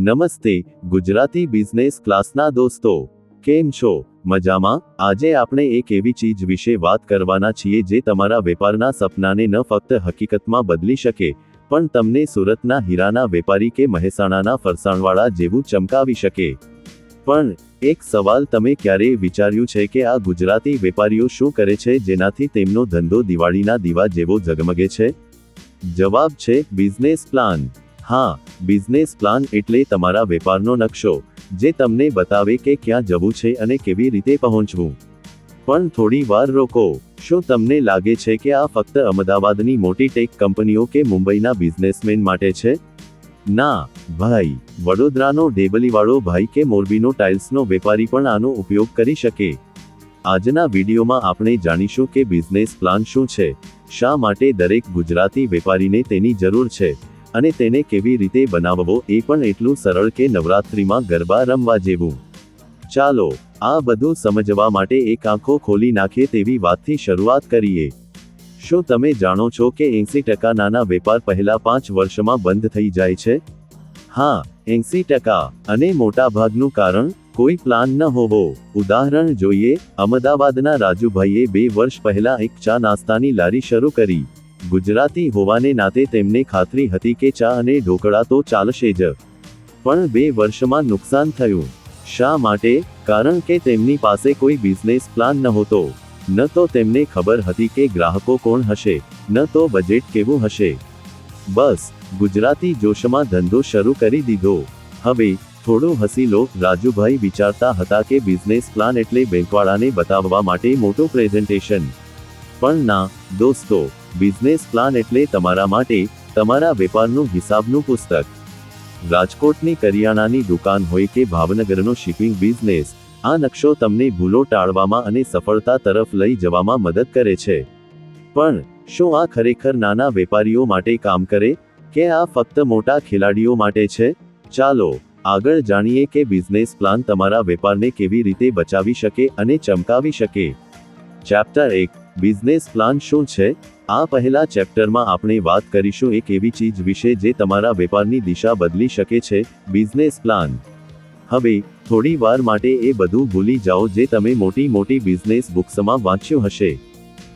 નમસ્તે, ગુજરાતી બિઝનેસ ક્લાસના દોસ્તો. કેમ છો? મજામાં? આજે આપણે એક એવી ચીજ વિશે વાત કરવાના છીએ જે તમારા વેપારના સપનાને ન ફક્ત હકીકતમાં બદલી શકે, પણ તમને સુરતના હીરાના વેપારી કે મહેસાણાના ફરસાણવાળા જેવું ચમકાવી શકે. પણ, એક સવાલ તમે ક્યારેય વિચાર્યું છે કે આ ગુજરાતી વેપારીઓ શું કરે છે જેનાથી તેમનો ધંધો દિવાળીના દીવા જેવો ઝગમગે છે? જવાબ છે, બિઝનેસ પ્લાન. હા બિઝનેસ પ્લાન એટલે તમારા વેપારનો નકશો, જે તમને બતાવે કે ક્યાં જવું છે અને કેવી રીતે પહોંચવું. પણ થોડી વાર રોકો, શું તમને લાગે છે કે આ ફક્ત અમદાવાદની મોટી ટેક કંપનીઓ કે મુંબઈના બિઝનેસમેન માટે છે? ના, ભાઈ, વડોદરાનો ડેબલીવાળો ભાઈ કે મોરબીનો ટાઇલ્સનો વેપારી પણ આનો ઉપયોગ કરી શકે. આજના વિડીયોમાં આપણે જાણીશું કે બિઝનેસ પ્લાન શું છે, શા માટે દરેક ગુજરાતી વેપારીને તેની જરૂર છે. અને તેને કેવી રીતે બનાવવો એ પણ એટલું સરળ કે નવરાત્રિમાં ગરબા રમવા જેવું. ચાલો, આ બધું સમજવા માટે એક આંખો ખોલી નાખે તેવી વાતથી શરૂઆત કરીએ. શું તમે જાણો છો કે એંસી ટકા નાના વેપાર પહેલા પાંચ વર્ષમાં બંધ થઈ જાય છે? હા, એંસી ટકા, અને મોટાભાગનું કારણ, કોઈ પ્લાન ન હોવો. ઉદાહરણ જોઈએ, અમદાવાદના રાજુભાઈએ બે વર્ષ પહેલા એક ચા નાસ્તાની લારી શરૂ કરી. ગુજરાતી હોવાને નાતે તેમને ખાતરી હતી કે ચા અને ઢોકળા તો ચાલશે જ. પણ બે વર્ષમાં નુકસાન થયું. શા માટે? કારણ કે તેમની પાસે કોઈ બિઝનેસ પ્લાન નહોતો. ન તો તેમને ખબર હતી કે ગ્રાહકો કોણ હશે, ન તો બજેટ કેવું હશે. બસ, ગુજરાતી જોશમાં ધંધો શરૂ કરી દીધો. હવે, થોડું હસી લો રાજુભાઈ વિચારતા હતા કે બિઝનેસ પ્લાન એટલે બેંકવાળાને બતાવવા માટે મોટું પ્રેઝન્ટેશન પણ ના, દોસ્તો બિઝનેસ પ્લાન એટલે તમારા માટે તમારા વેપારનું હિસાબનું પુસ્તક. રાજકોટની કરિયાણાની દુકાન હોય કે ભાવનગરનો શિપિંગ બિઝનેસ, આ નકશો તમને ભૂલો ટાળવામાં અને સફળતા તરફ લઈ જવામાં મદદ કરે છે. પણ, શું આ ખરેખર નાના વેપારીઓ માટે કામ કરે, કે આ ફક્ત મોટા ખેલાડીઓ માટે છે? ચાલો, આગળ જાણીએ કે બિઝનેસ પ્લાન તમારા વેપારને કેવી રીતે બચાવી શકે અને ચમકાવી શકે. ચેપ્ટર એક, બિઝનેસ પ્લાન શું છે? આ પહેલા ચેપ્ટરમાં આપણે વાત કરીશું એક એવી ચીજ વિશે જે તમારા વેપારની દિશા બદલી શકે છે, બિઝનેસ પ્લાન. હવે, થોડી વાર માટે એ બધું ભૂલી જાઓ જે તમે મોટી મોટી બિઝનેસ બુક્સમાં વાંચ્યું હશે.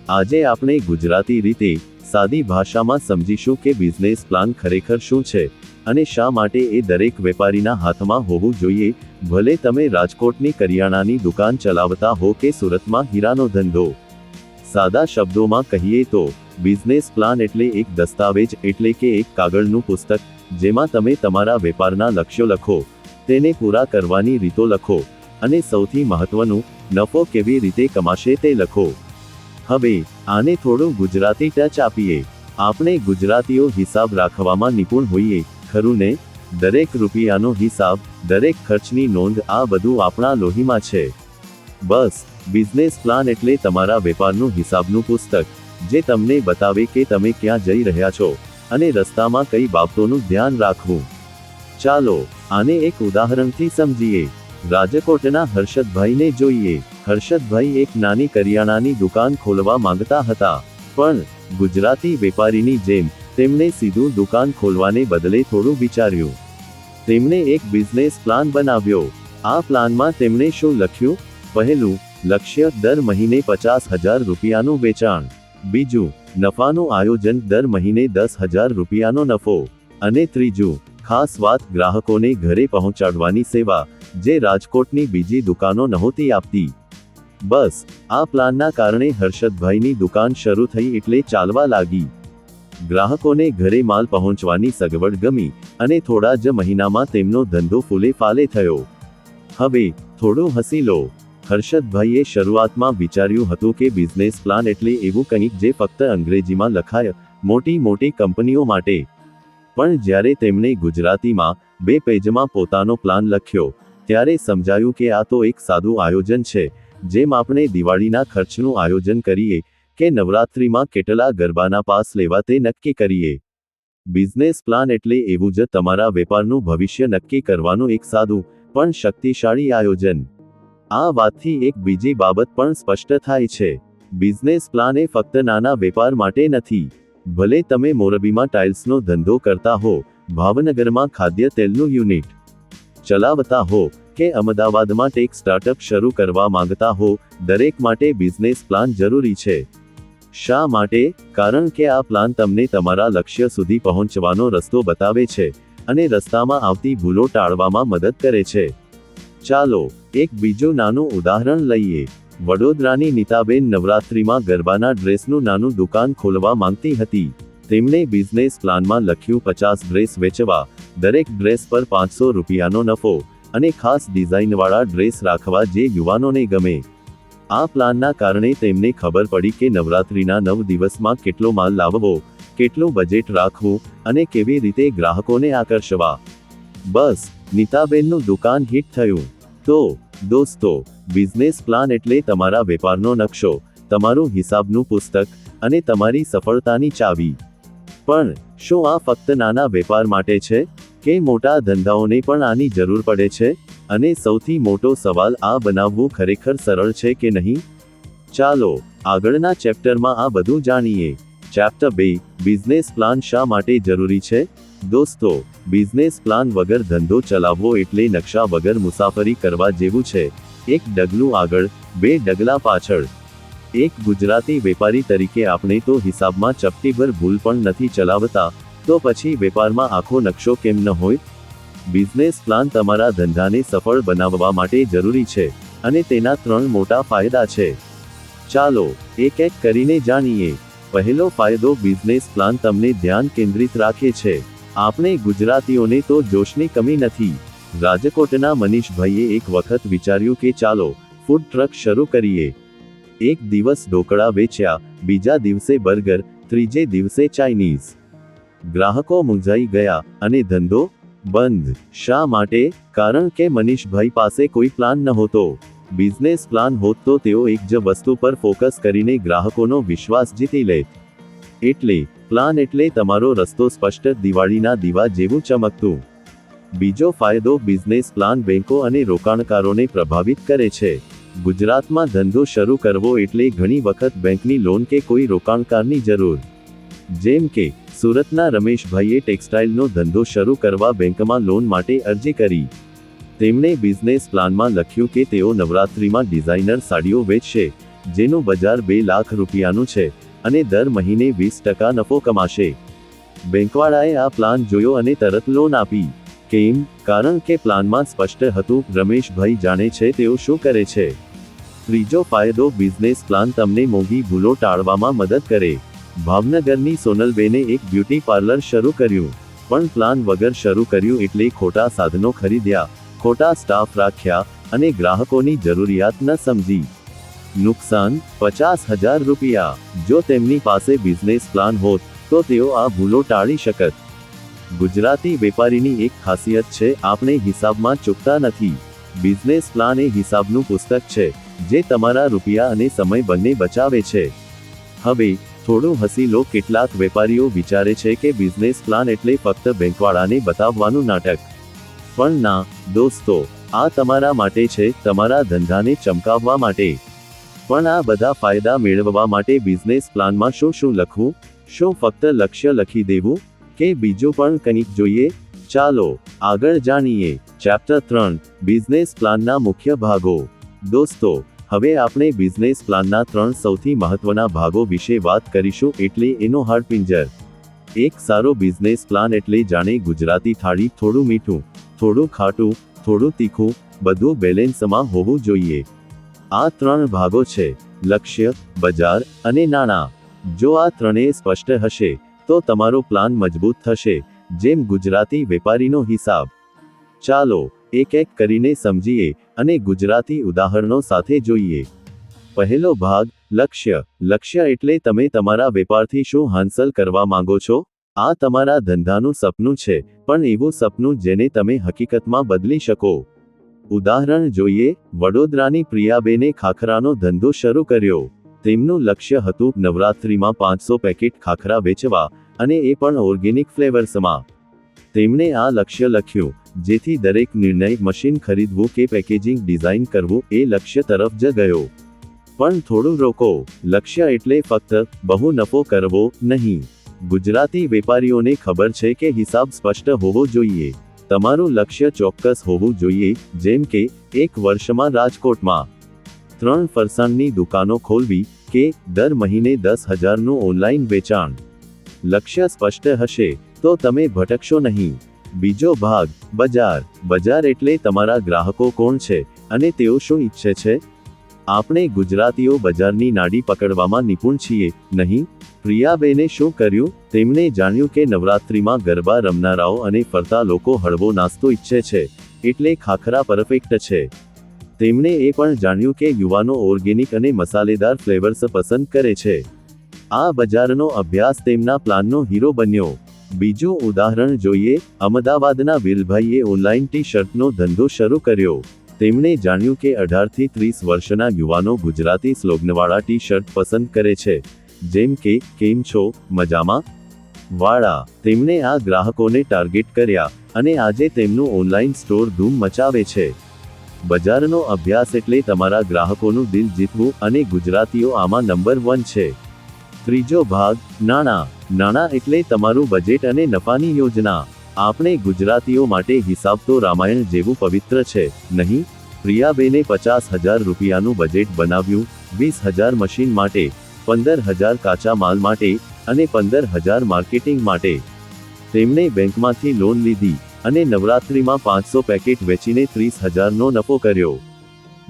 આજે આપણે ગુજરાતી રીતે, સાદી ભાષામાં સમજીશું કે બિઝનેસ પ્લાન ખરેખર શું છે, અને શા માટે એ દરેક વેપારીના હાથમાં હોવું જોઈએ, ભલે તમે રાજકોટની કરિયાણાની દુકાન ચલાવતા હો કે સુરતમાં હીરાનો ધંધો. સાદા શબ્દોમાં કહીએ તો બિઝનેસ પ્લાન એટલે એક દસ્તાવેજ એટલે કે એક કાગળનું પુસ્તક, જેમાં તમે તમારા વેપારના લક્ષ્યો લખો, તેને પૂરા કરવાની રીતો લખો, અને સૌથી મહત્વનું, નફો કેવી રીતે કમાશે તે લખો. હવે, આને થોડું ગુજરાતી ટચ આપીએ. આપણે ગુજરાતીઓ હિસાબ રાખવામાં નિપુણ હોઈએ, ખરું ને? દરેક રૂપિયાનો હિસાબ, દરેક ખર્ચની નોંધ આ બધું આપણા લોહીમાં છે. બસ, બિઝનેસ પ્લાન એટલે તમારા વેપારનું હિસાબનું પુસ્તક. જે તમને બતાવે કે તમે ક્યાં જઈ રહ્યા છો અને રસ્તામાં કઈ બાબતોનું ધ્યાન રાખવું. ચાલો, આને એક ઉદાહરણથી સમજીએ. રાજકોટના હર્ષદભાઈને જોઈએ. હર્ષદભાઈ એક નાની કરિયાણાની દુકાન ખોલવા માંગતા હતા, પણ ગુજરાતી વેપારીની જેમ તેમણે સીધું દુકાન ખોલવાને બદલે થોડું વિચાર્યું. તેમણે એક બિઝનેસ પ્લાન બનાવ્યો. આ પ્લાનમાં તેમણે શું લખ્યું? પહેલું, લક્ષ્ય દર મહિને પચાસ હજાર રૂપિયાનું વેચાણ. બીજું, નફાનું આયોજન દર મહિને દસ હજાર રૂપિયાનો નફો. અને ત્રીજું, ખાસ વાત ગ્રાહકોને ઘરે પહોંચાડવાની સેવા, જે રાજકોટની બીજી દુકાનો નહોતી આપતી. બસ, આ પ્લાનના કારણે હર્ષદભાઈની દુકાન શરૂ થઈ એટલે ચાલવા લાગી. ગ્રાહકોને ઘરે માલ પહોંચવાની સગવડ ગમી, અને થોડા જ મહિનામાં તેમનો ધંધો ફૂલે ફાલે થયો. હવે, થોડું હસી લો. હર્ષદભાઈએ શરૂઆતમાં વિચાર્યું હતું કે બિઝનેસ પ્લાન એટલે એવું કંઈક જે ફક્ત અંગ્રેજીમાં લખાય, મોટી મોટી કંપનીઓ માટે. પણ જ્યારે તેમણે ગુજરાતીમાં બે પેજમાં પોતાનો પ્લાન લખ્યો, ત્યારે સમજાયું કે આ તો એક સાદું આયોજન છે, જેમ આપણે દિવાળીના ખર્ચનું આયોજન કરીએ, કે નવરાત્રિમાં કેટલા ગરબાના પાસ લેવા તે નક્કી કરીએ. બિઝનેસ પ્લાન એટલે એવું જ તમારા વેપારનું ભવિષ્ય નક્કી કરવાનું એક સાદું, પણ શક્તિશાળી આયોજન. આ વાતથી એક બીજી બાબત પણ સ્પષ્ટ થાય છે. બિઝનેસ પ્લાન એ ફક્ત નાના વેપાર માટે નથી. ભલે તમે મોરબીમાં ટાઇલ્સનો ધંધો કરતા હો, ભાવનગરમાં ખાદ્ય તેલનું યુનિટ ચલાવતા હો કે અમદાવાદમાં ટેક સ્ટાર્ટઅપ શરૂ કરવા માંગતા હો, દરેક માટે બિઝનેસ પ્લાન જરૂરી છે. શા માટે? કારણ કે આ પ્લાન તમને તમારા લક્ષ્ય સુધી પહોંચવાનો રસ્તો બતાવે છે અને રસ્તામાં આવતી ભૂલો ટાળવામાં મદદ કરે છે. ચાલો, એક બીજું નાનું ઉદાહરણ લઈએ. વડોદરાની નીતાબેન નવરાત્રિમાં ગરબાના ડ્રેસનું નાનું દુકાન ખોલવા માંગતી હતી. તેમણે બિઝનેસ પ્લાનમાં લખ્યું, પચાસ ડ્રેસ વેચવા. દરેક ડ્રેસ પર પાંચસો રૂપિયાનો નફો અને ખાસ ડિઝાઇનવાળા ડ્રેસ રાખવા જે યુવાનોને ગમે. આ પ્લાનના કારણે તેમને ખબર પડી કે નવરાત્રિના નવ દિવસમાં કેટલો માલ લાવવો, કેટલું બજેટ રાખવું અને કેવી રીતે ગ્રાહકોને આકર્ષવા. બસ નીતાબેનનું દુકાન હિટ થયું. તો, દોસ્તો બિઝનેસ પ્લાન એટલે તમારા વેપારનો નકશો, તમારું હિસાબનું પુસ્તક અને તમારી સફળતાની ચાવી. પણ, શું આ ફક્ત નાના વેપાર માટે છે? કે મોટા ધંધાઓને પણ આની જરૂર પડે છે? અને સૌથી મોટો સવાલ આ બનાવવું ખરેખર સરળ છે કે નહીં? ચાલો, આગળના ચેપ્ટરમાં આ બધું જાણીએ. ચેપ્ટર બે બિઝનેસ પ્લાન શા માટે જરૂરી છે? દોસ્તો બિઝનેસ પ્લાન વગર ધંધો ચલાવવો એટલે નકશા વગર મુસાફરી કરવા જેવું છે. એક ડગલું આગળ, બે ડગલા પાછળ. એક ગુજરાતી વેપારી તરીકે આપણે તો હિસાબમાં ચપટીભર ભૂલ પણ નથી ચલાવતા, તો પછી વેપારમાં આખો નકશો કેમ ન હોય? બિઝનેસ પ્લાન તમારા ધંધાને સફળ બનાવવા માટે જરૂરી છે, અને તેના ત્રણ મોટા ફાયદા છે. ચાલો, એક એક કરીને જાણીએ. પહેલો ફાયદો બિઝનેસ પ્લાન તમને ધ્યાન કેન્દ્રિત રાખે છે. આપણે ગુજરાતીઓને તો જોશની કમી નથી. રાજકોટના મનીષભાઈએ એક વખત વિચાર્યું કે ચાલો ફૂડ ટ્રક શરૂ કરીએ. એક દિવસ ઢોકળા વેચ્યા, બીજા દિવસે બર્ગર, ત્રીજે દિવસે ચાઇનીઝ. ગ્રાહકો મૂંઝાઈ ગયા અને ધંધો બંધ. શા માટે? કારણ કે મનીષભાઈ પાસે કોઈ પ્લાન નહોતો. બિઝનેસ પ્લાન હોત તો તેઓ એક જ વસ્તુ પર ફોકસ કરીને ગ્રાહકોનો વિશ્વાસ જીતી લે એટલે પ્લાન એટલે તમારો રસ્તો સ્પષ્ટ, દિવાળીના દીવા જેવું ચમકતું. બીજો ફાયદો બિઝનેસ પ્લાન બેંકો અને રોકાણકારોને પ્રભાવિત કરે છે. ગુજરાતમાં ધંધો શરૂ કરવો એટલે ઘણી વખત બેંકની લોન કે કોઈ રોકાણકારની જરૂર. જેમ કે, સુરતના રમેશભાઈએ ટેક્સટાઇલનો ધંધો શરૂ કરવા બેંકમાં લોન માટે અરજી કરી. તેમણે બિઝનેસ પ્લાનમાં લખ્યું કે તેઓ નવરાત્રિમાં ડિઝાઇનર સાડીઓ વેચશે, જેનું બજાર બે લાખ રૂપિયાનું છે. અને દર મહિને વીસ ટકા નફો કમાશે. બેંકવાળાએ આ પ્લાન જોયો અને તરત લોન આપી. કેમ? કારણ કે પ્લાનમાં સ્પષ્ટ હતું, રમેશભાઈ જાણે છે તેઓ શું કરે છે. ત્રીજો ફાયદો, બિઝનેસ પ્લાન તમને મોંઘી ભૂલો ટાળવામાં મદદ કરે. ભાવનગરની સોનલબેને એક બ્યુટી પાર્લર શરૂ કર્યું. પણ પ્લાન વગર શરૂ કર્યું એટલે ખોટા સાધનો ખરીદ્યા. ખોટા સ્ટાફ રાખ્યા અને ગ્રાહકોની જરૂરિયાત ન સમજી. નુકસાન પચાસ હજાર રૂપિયા. જો તેમની પાસે બિઝનેસ પ્લાન હોત, તો તેઓ આ ભૂલો ટાળી શકત. ગુજરાતી વેપારીની એક ખાસિયત છે, આપણે હિસાબમાં ચૂકતા નથી. બિઝનેસ પ્લાન એ હિસાબનું પુસ્તક છે, જે તમારા રૂપિયા અને સમય બંને બચાવે છે. હવે, થોડું હસી લો, કેટલાક વેપારીઓ વિચારે છે કે બિઝનેસ પ્લાન એટલે ફક્ત બેંકવાળાને બતાવવાનું નાટક. પણ ના, દોસ્તો, આ તમારા માટે છે, તમારા ધંધાને ચમકાવવા માટે. પણ આ બધા ફાયદા મેળવવા માટે બિઝનેસ પ્લાનમાં શું શું લખવું? શું ફક્ત લક્ષ્ય લખી દેવું? કે બીજું પણ કંઈક જોઈએ? ચાલો, આગળ જાણીએ. ચેપ્ટર ત્રણ બિઝનેસ પ્લાનના મુખ્ય ભાગો. દોસ્તો, હવે આપણે બિઝનેસ પ્લાનના ત્રણ સૌથી મહત્વના ભાગો વિશે વાત કરીશું એટલે એનો હાડપિંજર એક સારો બિઝનેસ પ્લાન એટલે જાણે ગુજરાતી થાળી થોડું મીઠું, થોડું ખાટું, થોડું તીખું, બધું બેલેન્સમાં હોવું જોઈએ. આ ત્રણ ભાગો છે, લક્ષ્ય, બજાર અને નાણાં. જો આ ત્રણેય સ્પષ્ટ હશે, તો તમારો પ્લાન મજબૂત થશે, જેમ ગુજરાતી વેપારીનો હિસાબ. ચાલો, એક એક કરીને સમજીએ અને ગુજરાતી ઉદાહરણો સાથે જોઈએ. પહેલો ભાગ, લક્ષ્ય. લક્ષ્ય એટલે તમે તમારા વેપારથી શું હાંસલ કરવા માંગો છો? આ તમારા ધંધાનું સપનું છે, પણ એવું સપનું જેને તમે હકીકતમાં બદલી શકો. ઉદાહરણ જોઈએ, વડોદરાની પ્રિયાબેને ખાખરાનો ધંધો શરૂ કર્યો. તેમનું લક્ષ્ય હતું નવરાત્રિમાં પાંચસો પેકેટ ખાખરા વેચવા અને એ પણ ઓર્ગેનિક ફ્લેવર્સમાં. તેમણે આ લક્ષ્ય લખ્યું, જેથી દરેક નિર્ણય મશીન ખરીદવું કે પેકેજિંગ ડિઝાઇન કરવું એ લક્ષ્ય તરફ જ ગયો. પણ થોડું રોકો, લક્ષ્ય એટલે ફક્ત બહુ નફો કરવો નહીં. ગુજરાતી વેપારીઓને ખબર છે કે હિસાબ સ્પષ્ટ હોવો જોઈએ. તમારું લક્ષ્ય ચોક્કસ હોવું જોઈએ, જેમ કે, એક વર્ષમાં રાજકોટમાં ત્રણ ફરસાણની દુકાનો ખોલવી કે દર મહિને દસ હજારનું ઓનલાઈન વેચાણ. લક્ષ્ય સ્પષ્ટ હશે, તો તમે ભટકશો નહીં. બીજો ભાગ, બજાર. બજાર એટલે તમારા ગ્રાહકો કોણ છે અને તેઓ શું ઈચ્છે છે? આપણે ગુજરાતીઓ બજારની નાડી પકડવામાં નિપુણ છીએ, નહીં? પ્રિયાબેને શું કર્યું? તેમણે જાણ્યું કે નવરાત્રિમાં ગરબા રમનારાઓ અને ફરતા લોકો હળવો નાસ્તો ઈચ્છે છે, એટલે ખાખરા પરફેક્ટ છે. તેમણે એ પણ જાણ્યું કે યુવાનો ઓર્ગેનિક અને મસાલેદાર ફ્લેવર્સ પસંદ કરે છે. આ બજારનો અભ્યાસ તેમના પ્લાનનો હીરો બન્યો. બીજું ઉદાહરણ જોઈએ, અમદાવાદના વિલભાઈએ ઓનલાઈન ટી શર્ટનો ધંધો શરૂ કર્યો. તેમણે જાણ્યું કે અઢારથી ત્રીસ વર્ષના યુવાનો ગુજરાતી સ્લોગનવાળા ટી શર્ટ પસંદ કરે છે. જેમ કે, કેમ છો? મજામાં? વાળા તેમણે આ ગ્રાહકોને ટાર્ગેટ કર્યા અને આજે તેમનું ઓનલાઈન સ્ટોર ધૂમ મચાવે છે. બજારનો અભ્યાસ એટલે તમારા ગ્રાહકોનું દિલ જીતવું અને ગુજરાતીઓ આમાં નંબર વન છે. ત્રીજો ભાગ, નાણાં. નાણાં એટલે તમારું બજેટ અને નફાની યોજના. આપણે ગુજરાતીઓ માટે હિસાબ તો રામાયણ જેવું પવિત્ર છે, નહીં? પ્રિયાબેને પચાસ હજાર રૂપિયાનું બજેટ બનાવ્યું, વીસ હજાર મશીન માટે. પંદર હજાર કાચા માલ માટે અને પંદર હજાર માર્કેટિંગ માટે. તેમણે બેંકમાંથી લોન લીધી અને નવરાત્રિમાં પાંચસો પેકેટ વેચીને ત્રીસ હજારનો નફો કર્યો.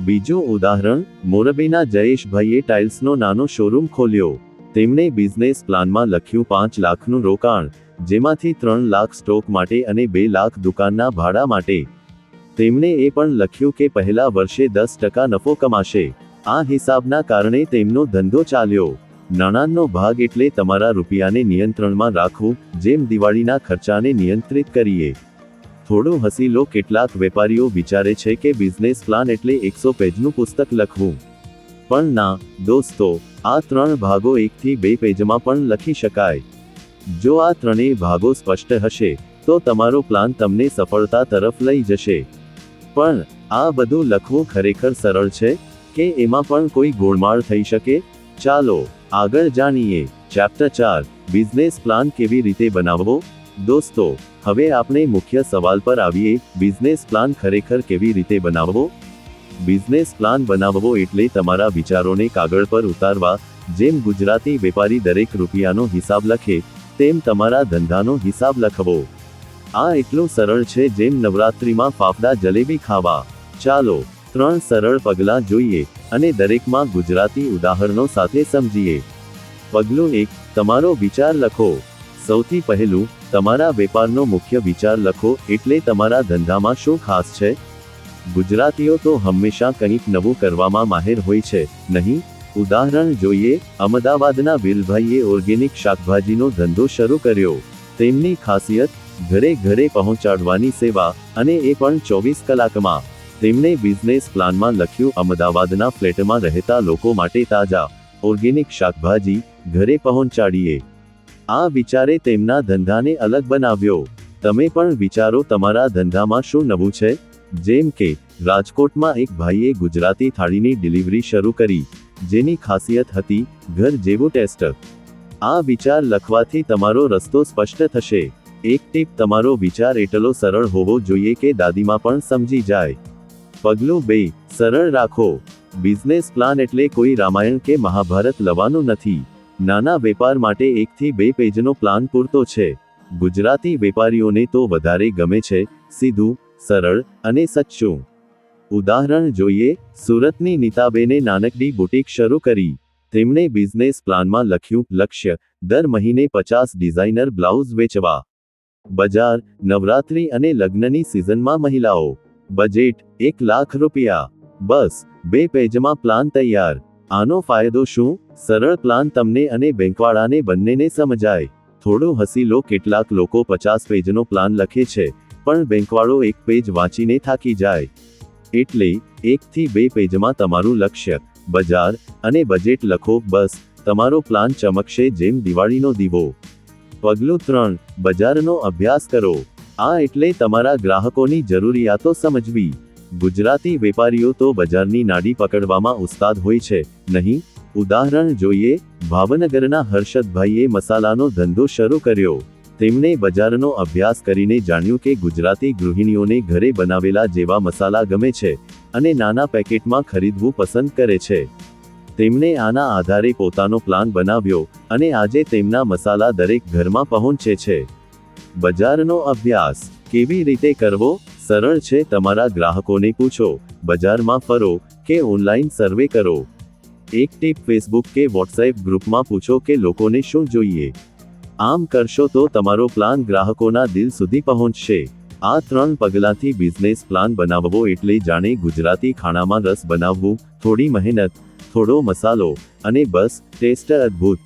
બીજું ઉદાહરણ, મોરબીના જયેશભાઈએ ટાઇલ્સનો નાનો શોરૂમ ખોલ્યો. તેમણે બિઝનેસ પ્લાનમાં લખ્યું પાંચ લાખનું રોકાણ, જેમાંથી ત્રણ લાખ સ્ટોક માટે અને બે લાખ દુકાનના ભાડા માટે. તેમણે એ પણ લખ્યું કે પહેલા વર્ષે દસ ટકા નફો કમાશે. આ હિસાબના કારણે તેમનો ધંધો ચાલ્યો. નાણાંનો ભાગ એટલે તમારા રૂપિયાને નિયંત્રણમાં રાખવું, જેમ દિવાળીના ખર્ચાને નિયંત્રિત કરીએ. થોડો હસી લો કેટલાક વેપારીઓ વિચારે છે કે બિઝનેસ પ્લાન એટલે એકસો પેજનું પુસ્તક લખવું. પણ ના, દોસ્તો, આ ત્રણ ભાગો એકથી બે પેજમાં પણ લખી શકાય. જો આ ત્રણેય ભાગો સ્પષ્ટ હશે, તો તમારો પ્લાન તમને સફળતા તરફ લઈ જશે. પણ, આ બધું લખવું ખરેખર સરળ છે? કે એમાં પણ કોઈ ગોળમાળ થઈ શકે? ચાલો, આગળ જાણીએ. ચેપ્ટર ચાર. બિઝનેસ પ્લાન કેવી રીતે બનાવવો? દોસ્તો, હવે આપણે મુખ્ય સવાલ પર આવીએ. બિઝનેસ પ્લાન ખરેખર કેવી રીતે બનાવવો? બિઝનેસ પ્લાન બનાવવો એટલે તમારા વિચારોને કાગળ પર ઉતારવા. જેમ ગુજરાતી વેપારી દરેક રૂપિયાનો હિસાબ લખે, તેમ તમારા ધંધાનો હિસાબ લખવો. આ એટલું સરળ છે જેમ નવરાત્રિમાં ફાફડા જલેબી ખાવા. ચાલો ત્રણ સરળ પગલાં જોઈએ અને દરેકમાં ગુજરાતી ઉદાહરણો સાથે સમજીએ. પગલું એક, તમારો વિચાર લખો. સૌથી પહેલું, તમારા વેપારનો મુખ્ય વિચાર લખો એટલે તમારા ધંધામાં શું ખાસ છે? ગુજરાતીઓ તો હંમેશા કંઈક નવું કરવામાં માહેર હોય છે, નહીં? ઉદાહરણ જોઈએ, અમદાવાદના વિલભાઈએ ઓર્ગેનિક શાકભાજીનો ધંધો શરૂ કર્યો. તેમની ખાસિયત, ઘરે ઘરે પહોંચાડવાની સેવા અને એ પણ ચોવીસ કલાકમાં. તેમણે બિઝનેસ પ્લાનમાં લખ્યું, અમદાવાદના ફ્લેટમાં રહેતા લોકો માટે તાજા, ઓર્ગેનિક શાકભાજી, ઘરે પહોંચાડીએ. આ વિચારે તેમના ધંધાને અલગ બનાવ્યો. તમે પણ વિચારો તમારા ધંધામાં શું નવું છે? જેમ કે, રાજકોટમાં એક ભાઈએ ગુજરાતી થાળીની ડિલિવરી શરૂ કરી, જેની ખાસિયત હતી, ઘર જેવું ટેસ્ટ. આ વિચાર લખવાથી તમારો રસ્તો સ્પષ્ટ થશે. એક ટીપ, તમારો વિચાર એટલો સરળ હોવો જોઈએ કે દાદીમાં પણ સમજી જાય. પગલું બે સરળ રાખો. બિઝનેસ પ્લાન એટલે કોઈ રામાયણ કે મહાભારત લવાનું નથી. નાના વેપાર માટે એકથી બે પેજનો પ્લાન પૂરતો છે. ગુજરાતી વેપારીઓને તો વધારે ગમે છે, સીધું, સરળ અને સચ્ચું ઉદાહરણ જોઈએ, સુરતની નીતાબેને નાનકડી બુટીક શરૂ કરી. તેમણે બિઝનેસ પ્લાનમાં લખ્યું, લક્ષ્ય, દર મહિને પચાસ ડિઝાઇનર બ્લાઉઝ વેચવા. બજાર, નવરાત્રી અને લગ્નની સિઝનમાં મહિલાઓ. બજેટ, એક લાખ રૂપિયા. બસ, બે પેજમાં પ્લાન તૈયાર. આનો ફાયદો શું? સરળ પ્લાન તમને અને બેંકવાળાને બંનેને સમજાય. થોડો હસી લો કેટલાક લોકો પચાસ પેજનો પ્લાન લખે છે, પણ બેંકવાળો એક પેજ વાંચીને થાકી જાય. એટલે, એકથી બે પેજમાં તમારું લક્ષ્ય, બજાર અને બજેટ લખો, બસ, તમારો પ્લાન ચમકશે જેમ દિવાળીનો દીવો. પગલું ત્રણ, બજારનો અભ્યાસ કરો. આ એટલે તમારા ગ્રાહકોની જરૂરિયાતો સમજવી. ગુજરાતી વેપારીઓ તો બજારની નાડી પકડવામાં ઉસ્તાદ હોય છે, નહીં? ઉદાહરણ જોઈએ, ભાવનગરના હર્ષદભાઈએ મસાલાનો ધંધો શરૂ કર્યો. તેમણે બજારનો અભ્યાસ કરીને જાણ્યું કે ગુજરાતી ગૃહિણીઓને ઘરે બનાવેલા જેવા મસાલા ગમે છે અને નાના પેકેટમાં ખરીદવું પસંદ કરે છે. તેમણે આના આધારે પોતાનો પ્લાન બનાવ્યો અને આજે તેમના મસાલા દરેક ઘરમાં પહોંચે છે. બજારનો અભ્યાસ કેવી રીતે કરવો? સરળ છે, તમારા ગ્રાહકોને પૂછો. બજારમાં ફરો કે ઓનલાઈન સર્વે કરો. એક ટીપ ફેસબુક કે વોટ્સએપ ગ્રુપમાં પૂછો કે લોકોને શું જોઈએ. આમ કરશો તો તમારો પ્લાન ગ્રાહકોના દિલ સુધી પહોંચશે. આ ત્રણ પગલાંથી બિઝનેસ પ્લાન બનાવવો એટલે જાણે ગુજરાતી ખાણામાં રસ બનાવવું, થોડી મહેનત, થોડો મસાલો અને બસ, ટેસ્ટ અદ્ભુત.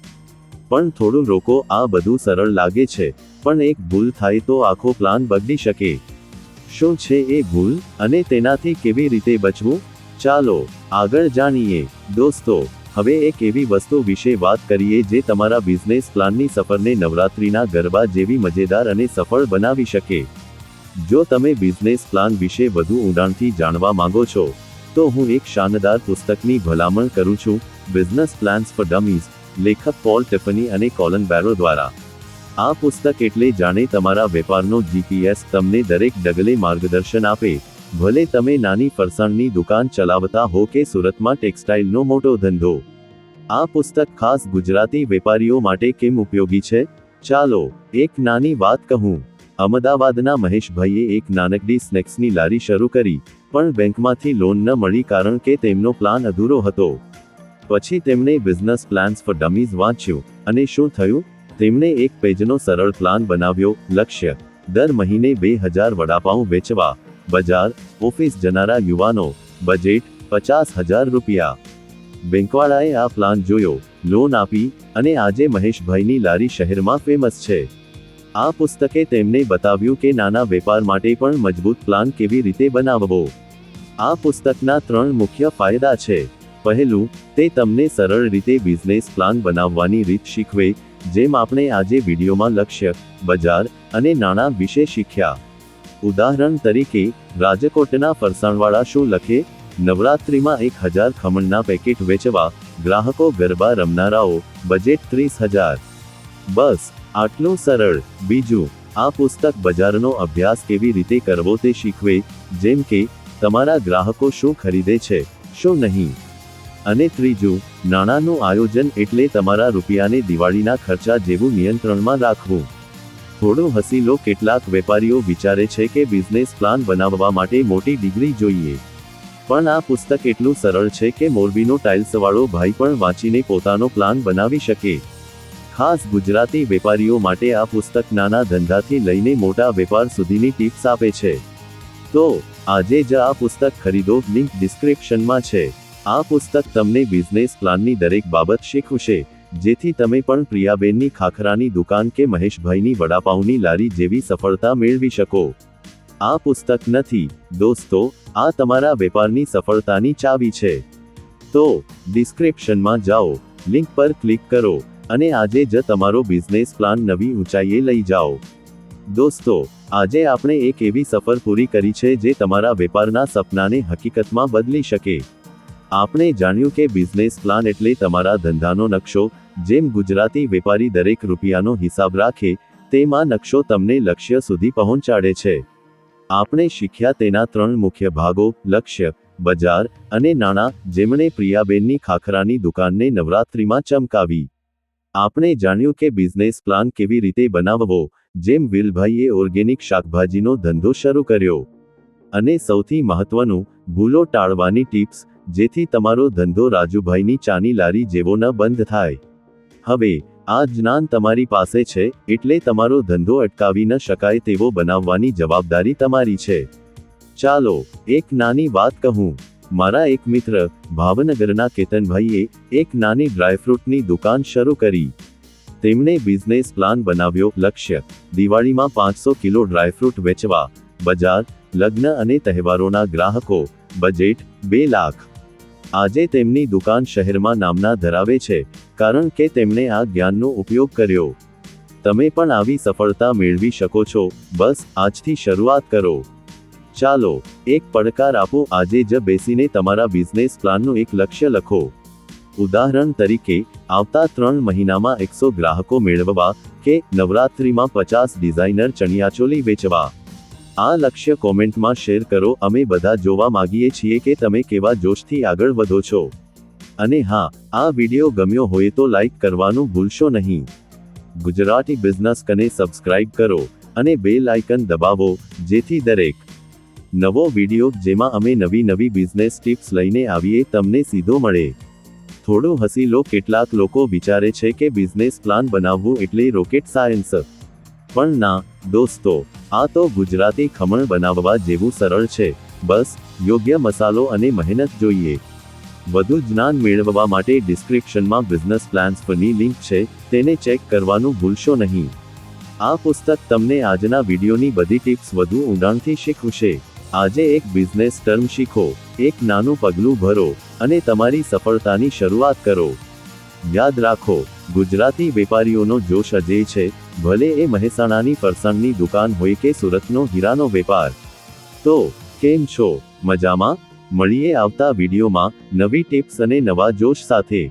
પણ થોડું રોકો, આ બધું સરળ લાગે છે. પણ એક ભૂલ થાય તો આખો પ્લાન બગડી શકે. શું છે એ ભૂલ? અને તેનાથી કેવી રીતે બચવું? ચાલો, આગળ જાણીએ. દોસ્તો, હવે એક એવી વસ્તુ વિશે વાત કરીએ જે તમારા બિઝનેસ પ્લાનની સફરને નવરાત્રીના ગરબા જેવી મજેદાર અને સફળ બનાવી શકે. જો તમે બિઝનેસ પ્લાન વિશે વધુ ઊંડાણથી જાણવા માંગો છો, તો હું એક શાનદાર પુસ્તકની ભલામણ કરું છું. બિઝનેસ પ્લાન્સ ફોર ડમીઝ લેખક પોલ ટિફની અને કોલન બેરો દ્વારા. આ પુસ્તક એટલે જાણે તમારા વેપારનો જીપીએસ તમને દરેક ડગલે માર્ગદર્શન આપે. ભલે તમે નાની ફરસાણની દુકાન ચલાવતા હો કે સુરતમાં ટેક્સટાઇલનો મોટો ધંધો. આ પુસ્તક ખાસ ગુજરાતી વેપારીઓ માટે કેમ ઉપયોગી છે? ચાલો, એક નાની વાત કહું. અમદાવાદના મહેશભાઈએ એક નાનકડી સ્નેક્સની લારી શરૂ કરી, પણ બેંકમાંથી લોન ન મળી કારણ કે તેમનો પ્લાન અધૂરો હતો. પછી તેમણે બિઝનેસ પ્લાન્સ ફોર ડમીઝ વાંચ્યું, અને શું થયું? તેમણે એક પેજનો સરળ પ્લાન બનાવ્યો, લક્ષ્ય. દર મહિને બે હજાર વડાપાઉં વેચવા, બજાર, ઓફિસ જનારા યુવાનો, બજેટ, પચાસ હજાર રૂપિયા. બેંકવાળાએ આ પ્લાન જોયો, લોન આપી, અને આજે મહેશભાઈની લારી શહેરમાં ફેમસ છે. આ પુસ્તકે તેમને બતાવ્યું કે નાના વેપાર માટે પણ મજબૂત પ્લાન કેવી રીતે બનાવવો. આ પુસ્તકના ત્રણ મુખ્ય ફાયદા છે. પહેલું, તે તમને સરળ રીતે બિઝનેસ પ્લાન બનાવવાની રીત શીખવે જેમ આપણે આજે વિડીયોમાં લક્ષ્ય, બજાર અને નાણાં વિશે શીખ્યા. ઉદાહરણ તરીકે, રાજકોટના ફરસાણવાળા શું લખે? નવરાત્રિમાં એક હજાર ખમણના પેકેટ વેચવા, ગ્રાહકો ગરબા રમનારાઓ, બજેટ ત્રીસ હજાર. બસ, આટલું સરળ. બીજું, આ પુસ્તક બજારનો અભ્યાસ કેવી રીતે કરવો તે શીખવે? જેમ કે, તમારા ગ્રાહકો શું ખરીદે છે, શું નહીં? અને ત્રીજું, નાણાંનું આયોજન એટલે તમારા રૂપિયાને દિવાળીના ખર્ચા જેવું નિયંત્રણમાં રાખવું. થોડો હસી લો કેટલાક વેપારીઓ વિચારે છે કે બિઝનેસ પ્લાન બનાવવા માટે મોટી ડિગ્રી જોઈએ. પણ આ પુસ્તક એટલું સરળ છે કે મોરબીનો ટાઇલ્સવાળો ભાઈ પણ વાંચીને પોતાનો પ્લાન બનાવી શકે. ખાસ ગુજરાતી વેપારીઓ માટે આ પુસ્તક નાના ધંધાથી લઈને મોટા વેપાર સુધીની ટિપ્સ આપે છે. તો, આજે જ આ પુસ્તક ખરીદો લિંક ડિસ્ક્રિપ્શનમાં છે. આ પુસ્તક તમને બિઝનેસ પ્લાનની દરેક બાબત શીખવશે, જેથી તમે પણ પ્રિયાબેનની ખાખરાની દુકાન કે મહેશભાઈની વડાપાઉંની લારી જેવી સફળતા મેળવી શકો. આ પુસ્તક નથી, દોસ્તો, આ તમારા વેપારની સફળતાની ચાવી છે. તો, ડિસ્ક્રિપ્શનમાં જાઓ, લિંક પર ક્લિક કરો, અને આજે જ તમારો બિઝનેસ પ્લાન નવી ઊંચાઈએ લઈ જાઓ. દોસ્તો, આજે આપણે એક એવી સફર પૂરી કરી છે જે તમારા વેપારના સપનાને હકીકતમાં બદલી શકે. આપણે જાણ્યું કે બિઝનેસ પ્લાન એટલે તમારા ધંધાનો નકશો, જેમ ગુજરાતી વેપારી દરેક રૂપિયાનો હિસાબ રાખે, તેમાં નકશો તમને લક્ષ્ય સુધી પહોંચાડે છે. આપણે શીખ્યા તેના ત્રણ મુખ્ય ભાગો, લક્ષ્ય, બજાર અને નાણાં, જેમણે પ્રિયાબેનની ખાખરાની દુકાનને નવરાત્રિમાં ચમકાવી. આપણે જાણ્યું કે બિઝનેસ પ્લાન કેવી રીતે બનાવવો, જેમ વિલભાઈએ ઓર્ગેનિક શાકભાજીનો ધંધો શરૂ કર્યો. અને સૌથી મહત્વનું, ભૂલો ટાળવાની ટિપ્સ જેથી તમારો ધંધો રાજુભાઈની ચાની લારી જેવો ન બંધ થાય. હવે, આ જ્ઞાન તમારી પાસે છે, એટલે તમારો ધંધો અટકાવી ન શકાય તેવો બનાવવાની જવાબદારી તમારી છે. ચાલો, એક નાની વાત કહું. મારા એક મિત્ર, ભાવનગરના કેતનભાઈએ એક નાની ડ્રાયફ્રૂટની દુકાન શરૂ કરી. તેમણે બિઝનેસ પ્લાન બનાવ્યો, લક્ષ્ય, દિવાળીમાં પાંચસો કિલો ડ્રાયફ્રૂટ વેચવા, બજાર, લગ્ન અને તહેવારોના ગ્રાહકો, બજેટ, બે લાખ. આજે તેમની દુકાન શહેરમાં નામના ધરાવે છે, કારણ કે તેમણે આ જ્ઞાનનો ઉપયોગ કર્યો. તમે પણ આવી સફળતા મેળવી શકો છો, બસ આજથી શરૂઆત કરો. ચાલો, એક પડકાર આપો, આજે જ બેસીને તમારા બિઝનેસ પ્લાનનું એક લક્ષ્ય લખો. ઉદાહરણ તરીકે, આવતા ત્રણ મહિનામાં એકસો ગ્રાહકો મેળવવા કે નવરાત્રિમાં પચાસ ડિઝાઇનર ચણિયાચોલી વેચવા. આ લક્ષ્ય કોમેન્ટમાં શેર કરો. અમે બધા જોવા માંગીએ છીએ કે તમે કેવા જોશથી આગળ વધો છો. અને હા, આ વિડિયો ગમ્યો હોય તો લાઈક કરવાનું ભૂલશો નહીં. ગુજરાતી બિઝનેસ કને સબસ્ક્રાઇબ કરો અને બેલ આઇકન દબાવો, જેથી દરેક નવો વિડિયો જેમાં અમે નવી નવી બિઝનેસ ટિપ્સ લઈને આવીએ તમને સીધો મળે. થોડું હસી લો કેટલાક લોકો વિચારે છે કે બિઝનેસ પ્લાન બનાવવું એટલે રોકેટ સાયન્સ. પણ ના, દોસ્તો, આ તો ગુજરાતી ખમણ બનાવવા જેવું સરળ છે. બસ, યોગ્ય મસાલો અને મહેનત જોઈએ. વધુ જ્ઞાન મેળવવા માટે ડિસ્ક્રિપ્શનમાં બિઝનેસ પ્લાન્સ પરની લિંક છે, તેને ચેક કરવાનું ભૂલશો નહીં. આ પુસ્તક તમને આજના વિડીયોની બધી ટિપ્સ વધુ ઊંડાણથી શીખવશે. આજે એક બિઝનેસ ટર્મ શીખો, એક નાનું પગલું ભરો, અને તમારી સફળતાની શરૂઆત કરો. યાદ રાખો, ગુજરાતી વેપારીઓનો જોશ અજેય છે, ભલે એ મહેસાણાની ફરસાણની દુકાન હોય કે સુરતનો હીરાનો વેપાર. તો, કેમ છો? મજામાં? મળીએ આવતા વિડીયોમાં નવી ટિપ્સ અને નવા જોશ સાથે.